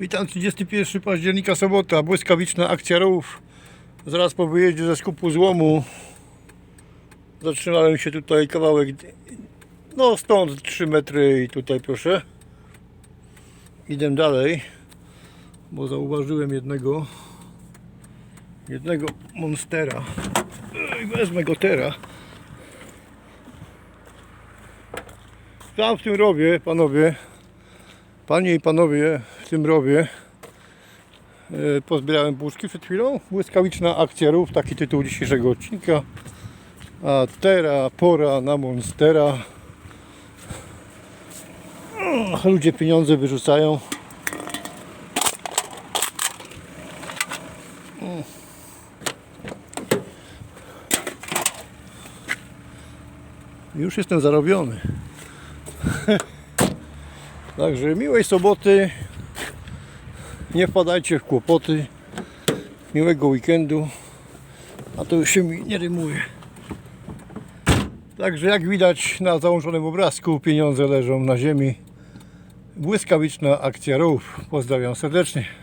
Witam 31 października, sobota, błyskawiczna akcja rów. Zaraz po wyjeździe ze skupu złomu zatrzymałem się tutaj kawałek, no stąd 3 metry i tutaj proszę. Idę dalej, bo zauważyłem jednego, jednego monstera. Ej, Wezmę go teraz. Tam w tym rowie, panowie, Panie i panowie, w tym rowie e, pozbierałem puszki przed chwilą. Błyskawiczna akcja rów, taki tytuł dzisiejszego odcinka. A teraz pora na monstera. Ludzie pieniądze wyrzucają. Już jestem zarobiony. Także miłej soboty. Nie wpadajcie w kłopoty. Miłego weekendu. A to już się mi nie rymuje. Także jak widać na załączonym obrazku pieniądze leżą na ziemi. Błyskawiczna akcja rów. Pozdrawiam serdecznie.